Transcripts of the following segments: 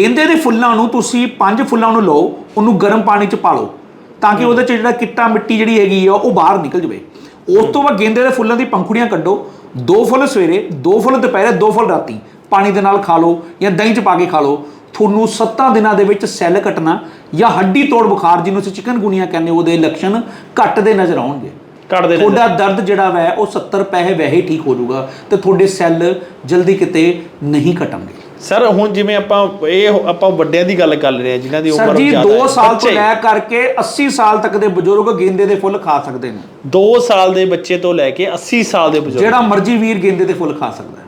ਗੇਂਦੇ ਦੇ ਫੁੱਲਾਂ ਨੂੰ ਤੁਸੀਂ ਪੰਜ ਫੁੱਲਾਂ ਨੂੰ ਲਓ ਉਹਨੂੰ ਗਰਮ ਪਾਣੀ 'ਚ ਪਾ ਲਓ ਤਾਂ ਕਿ ਉਹਦੇ 'ਚ ਜਿਹੜਾ ਕਿੱਟਾ ਮਿੱਟੀ ਜਿਹੜੀ ਹੈਗੀ ਆ ਉਹ ਬਾਹਰ ਨਿਕਲ ਜਵੇ। ਉਸ ਤੋਂ ਬਾਅਦ ਗੇਂਦੇ ਦੇ ਫੁੱਲਾਂ ਦੀ ਪੰਖੁੜੀਆਂ ਕੱਢੋ ਦੋ ਫੁੱਲ ਸਵੇਰੇ ਦੋ ਫੁੱਲ ਦੁਪਹਿਰੇ ਦੋ ਫੁੱਲ ਰਾਤੀ। ਪਾਣੀ ਦੇ ਨਾਲ ਖਾ ਲਓ ਜਾਂ ਦਹੀਂ 'ਚ ਪਾ ਕੇ ਖਾ ਲਓ। ਤੁਹਾਨੂੰ 7 ਦਿਨਾਂ ਦੇ ਵਿੱਚ ਸੈੱਲ ਕੱਟਣਾ ਜਾਂ ਹੱਡੀ ਤੋੜ ਬੁਖਾਰ ਜਿਹਨੂੰ ਅਸੀਂ ਚਿਕਨਗੁਨੀਆ ਕਹਿੰਦੇ ਉਹਦੇ ਲੱਛਣ ਘੱਟਦੇ ਨਜ਼ਰ ਆਉਣਗੇ। ਨੇ ਤੁਹਾਡਾ ਦਰਦ ਜਿਹੜਾ ਵੈ ਉਹ 70 ਪੈਸੇ ਵੈਸੇ ਹੀ ਠੀਕ ਹੋ ਜਾਊਗਾ ਤੇ ਤੁਹਾਡੇ ਸੈੱਲ ਜਲਦੀ ਕਿਤੇ ਨਹੀਂ ਘਟਣਗੇ। ਸਰ ਹੁਣ ਜਿਵੇਂ ਆਪਾਂ ਇਹ ਆਪਾਂ ਵੱਡਿਆਂ ਦੀ ਗੱਲ ਕਰ ਰਹੇ ਹਾਂ ਜਿਨ੍ਹਾਂ ਦੀ ਸਰ ਉਮਰ ਜੀ ਜ਼ਿਆਦਾ 2 ਹੈ। ਸਾਲ ਤੋਂ ਲੈ ਕਰਕੇ 80 ਸਾਲ ਤੱਕ ਦੇ ਬਜ਼ੁਰਗ ਗੇਂਦੇ ਦੇ ਫੁੱਲ ਖਾ ਸਕਦੇ ਨੇ। ਦੋ ਸਾਲ ਦੇ ਬੱਚੇ ਤੋਂ ਲੈ ਕੇ 80 ਸਾਲ ਦੇ ਬਜ਼ੁਰਗ। ਜਿਹੜਾ ਮਰਜ਼ੀ ਵੀਰ ਗੇਂਦੇ ਦੇ ਫੁੱਲ ਖਾ ਸਕਦਾ ਹੈ।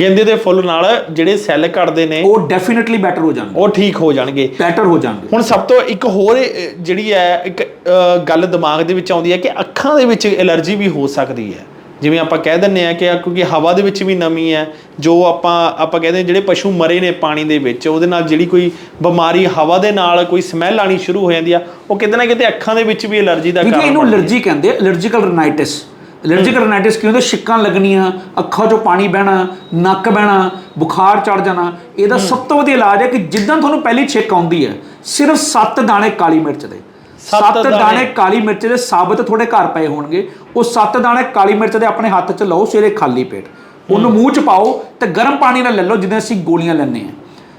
ਗੇਂਦੇ ਦੇ ਫੁੱਲ ਨਾਲ ਜਿਹੜੇ ਸੈੱਲ ਕੱਟਦੇ ਨੇ ਉਹ ਡੈਫੀਨਿਟਲੀ ਬੈਟਰ ਹੋ ਜਾਣਗੇ। ਉਹ ਠੀਕ ਹੋ ਜਾਣਗੇ। ਬੈਟਰ ਹੋ ਜਾਣਗੇ। ਹੁਣ ਸਭ ਤੋਂ ਇੱਕ ਹੋਰ ਜਿਹੜੀ ਹੈ ਇੱਕ ਗੱਲ ਦਿਮਾਗ ਦੇ ਵਿੱਚ ਆਉਂਦੀ ਹੈ ਕਿ ਅੱਖਾਂ ਦੇ ਵਿੱਚ ਐਲਰਜੀ ਵੀ ਹੋ ਸਕਦੀ ਹੈ। ਜਿਵੇਂ ਆਪਾਂ ਕਹਿ ਦਿੰਨੇ ਆ ਕਿ ਕਿਉਂਕਿ ਹਵਾ ਦੇ ਵਿੱਚ ਵੀ ਨਮੀ ਹੈ ਜੋ ਆਪਾਂ ਆਪਾਂ ਕਹਿੰਦੇ ਜਿਹੜੇ ਪਸ਼ੂ ਮਰੇ ਨੇ ਪਾਣੀ ਦੇ ਵਿੱਚ ਉਹਦੇ ਨਾਲ ਜਿਹੜੀ ਕੋਈ ਬਿਮਾਰੀ ਹਵਾ ਦੇ ਨਾਲ ਕੋਈ ਸਮੈਲ ਆਣੀ ਸ਼ੁਰੂ ਹੋ ਜਾਂਦੀ ਆ ਉਹ ਕਿਤੇ ਨਾ ਕਿਤੇ ਅੱਖਾਂ ਦੇ ਵਿੱਚ ਵੀ ਐਲਰਜੀ ਦਾ ਕਾਰਨ ਇਹਨੂੰ। ਅਲਰਜੀ ਕਹਿੰਦੇ ਅਲਰਜੀਕਲ ਰਨਾਈਟਿਸ। ਅਲਰਜੀਕਲ ਰਨਾਈਟਿਸ ਕੀ ਹੁੰਦਾ? ਛਿੱਕਾਂ ਲੱਗਣੀਆਂ ਅੱਖਾਂ 'ਚੋਂ ਪਾਣੀ ਬਹਿਣਾ ਨੱਕ ਬਹਿਣਾ ਬੁਖਾਰ ਚੜ ਜਾਣਾ। ਇਹਦਾ ਸਭ ਤੋਂ ਵਧੀਆ ਇਲਾਜ ਹੈ ਕਿ ਜਿੱਦਾਂ ਤੁਹਾਨੂੰ ਪਹਿਲੀ ਛਿੱਕ ਆਉਂਦੀ ਹੈ ਸਿਰਫ 7 ਦਾਣੇ ਕਾਲੀ ਮਿਰਚ ਦੇ। ਸੱਤ 7 ਦਾਣੇ। ਕਾਲੀ ਮਿਰਚ ਦੇ ਸਾਬਤ ਤੁਹਾਡੇ ਘਰ ਪਏ ਹੋਣਗੇ। ਉਹ 7 ਦਾਣੇ ਕਾਲੀ ਮਿਰਚ ਦੇ ਆਪਣੇ ਹੱਥ 'ਚ ਲਓ ਸਵੇਰੇ ਖਾਲੀ ਪੇਟ। ਉਹਨੂੰ ਮੂੰਹ 'ਚ ਪਾਓ ਤੇ ਗਰਮ ਪਾਣੀ ਨਾਲ ਲੈ ਲਓ ਜਿੱਦਾਂ ਅਸੀਂ ਗੋਲੀਆਂ ਲੈਂਦੇ ਆ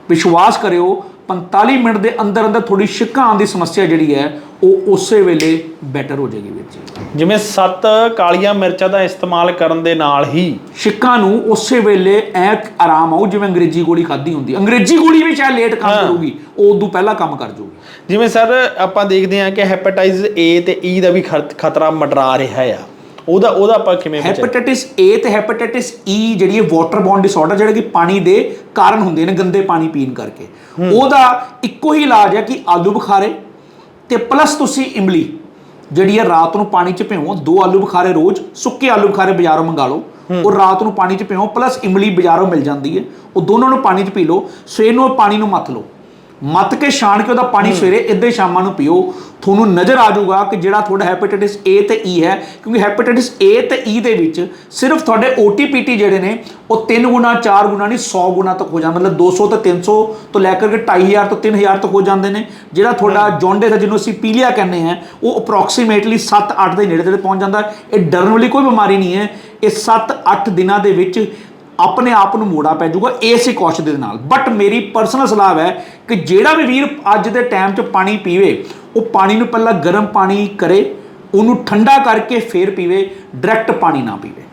ਵਿਸ਼ਵਾਸ ਕਰਿਓ 45 ਮਿੰਟ ਦੇ ਅੰਦਰ ਅੰਦਰ ਥੋੜੀ ਆਉਣ ਦੀ ਸਮੱਸਿਆ ਜਿਹੜੀ ਹੈ ਉਹ ਉਸੇ ਵੇਲੇ ਬੈਟਰ ਹੋ ਜਾਏਗੀ ਵੀਰ ਜੀ। ਜਿਵੇਂ ਸੱਤ ਕਾਲੀਆਂ ਮਿਰਚਾਂ ਦਾ ਇਸਤੇਮਾਲ ਕਰਨ ਦੇ ਨਾਲ ਹੀ ਛਿੱਕਾਂ ਨੂੰ ਉਸੇ ਵੇਲੇ ਐ ਆਰਾਮ ਆਉ ਜਿਵੇਂ ਅੰਗਰੇਜ਼ੀ ਗੋਲੀ ਖਾਦੀ ਹੁੰਦੀ। ਅੰਗਰੇਜ਼ੀ ਗੋਲੀ ਵੀ ਸ਼ਾਇਦ ਲੇਟ ਕੰਮ ਕਰੂਗੀ ਉਹ ਉਦੋਂ ਪਹਿਲਾਂ ਕੰਮ ਕਰ ਜੂਗੀ ਜਿਵੇਂ ਸਰ ਆਪਾਂ ਦੇਖਦੇ ਹਾਂ ਕਿ ਹੈਪੇਟਾਈਟਸ ਏ ਤੇ ਈ ਦਾ ਵੀ ਖਤ- ਖਤਰਾ ਮੰਡਰਾ ਰਿਹਾ ਆ। ਉਹਦਾ ਉਹਦਾ ਆਪਾਂ ਕਿਵੇਂ? ਹੈਪੇਟਾਈਟਿਸ ਏ ਤੇ ਹੈਪੇਟਾਈਟਿਸ ਈ ਜਿਹੜੀ ਹੈ ਵਾਟਰ ਬੌਰਨ ਡਿਸਆਰਡਰ ਜਿਹੜੇ ਕਿ ਪਾਣੀ ਦੇ ਕਾਰਨ ਹੁੰਦੇ ਨੇ ਗੰਦੇ ਪਾਣੀ ਪੀਣ ਕਰਕੇ। ਉਹਦਾ ਇੱਕੋ ਹੀ ਇਲਾਜ ਹੈ ਕਿ ਆਲੂ ਬੁਖਾਰੇ ਤੇ ਪਲੱਸ ਤੁਸੀਂ ਇਮਲੀ ਜਿਹੜੀ ਹੈ ਰਾਤ ਨੂੰ ਪਾਣੀ 'ਚ ਭਿਓ ਦੋ ਆਲੂ ਬੁਖਾਰੇ ਰੋਜ਼ ਸੁੱਕੇ ਆਲੂ ਬੁਖਾਰੇ ਬਾਜ਼ਾਰੋਂ ਮੰਗਾ ਲਓ। ਉਹ ਰਾਤ ਨੂੰ ਪਾਣੀ 'ਚ ਭਿਓ ਪਲੱਸ ਇਮਲੀ ਬਾਜ਼ਾਰੋਂ ਮਿਲ ਜਾਂਦੀ ਹੈ। ਉਹ ਦੋਨਾਂ ਨੂੰ ਪਾਣੀ 'ਚ ਪੀ ਲਓ। ਸਵੇਰ ਨੂੰ ਪਾਣੀ ਨੂੰ ਮੱਥ ਲਓ। ਮੱਤ ਕੇ ਛਾਣ ਕੇ ਉਹਦਾ ਪਾਣੀ ਸਵੇਰੇ ਇੱਦਾਂ ਸ਼ਾਮਾਂ ਨੂੰ ਪੀਓ। ਤੁਹਾਨੂੰ ਨਜ਼ਰ ਆ ਜਾਊਗਾ ਕਿ ਜਿਹੜਾ ਤੁਹਾਡਾ ਹੈਪੇਟਾਈਟਿਸ ਏ ਤੇ ਈ ਹੈ ਕਿਉਂਕਿ ਹੈਪੇਟਾਈਟਿਸ ਏ ਤੇ ਈ ਦੇ ਵਿੱਚ ਸਿਰਫ ਤੁਹਾਡੇ OTPT ਜਿਹੜੇ ਨੇ ਉਹ 3 ਗੁਣਾ 4 ਗੁਣਾ ਨਹੀਂ 100 ਗੁਣਾ ਤੱਕ ਹੋ ਜਾਂਦਾ ਮਤਲਬ 200 ਤੋਂ 300 ਤੋਂ ਲੈ ਕਰਕੇ 2500 ਤੋਂ 3000 ਤੱਕ ਹੋ ਜਾਂਦੇ ਨੇ। ਜਿਹੜਾ ਤੁਹਾਡਾ ਜੌਂਡਿਸ ਹੈ ਜਿਹਨੂੰ ਅਸੀਂ ਪੀਲੀਆ ਕਹਿੰਦੇ ਆ ਉਹ ਅਪਰੋਕਸੀਮੇਟਲੀ 7-8 ਦੇ ਨੇੜੇ ਤੇੜੇ ਪਹੁੰਚ ਜਾਂਦਾ। ਇਹ ਡਰਨ ਵਾਲੀ ਕੋਈ ਬਿਮਾਰੀ ਨਹੀਂ ਹੈ। ਇਹ 7-8 ਦਿਨਾਂ ਦੇ ਵਿੱਚ ਆਪਣੇ ਆਪ ਨੂੰ ਮੋੜਾ ਪੈ ਜਾਊਗਾ ਏਸੇ ਕੌਸ਼ ਦੇ ਨਾਲ। ਬਟ ਮੇਰੀ ਪਰਸਨਲ ਸਲਾਹ ਹੈ ਕਿ ਜਿਹੜਾ ਵੀ ਵੀਰ ਅੱਜ ਦੇ ਟਾਈਮ 'ਚ ਪਾਣੀ ਪੀਵੇ, ਉਹ ਪਾਣੀ ਨੂੰ ਪਹਿਲਾਂ ਗਰਮ ਪਾਣੀ ਕਰੇ, ਉਹਨੂੰ ਠੰਡਾ ਕਰਕੇ ਫੇਰ ਪੀਵੇ ਡਾਇਰੈਕਟ ਪਾਣੀ ਨਾ ਪੀਵੇ।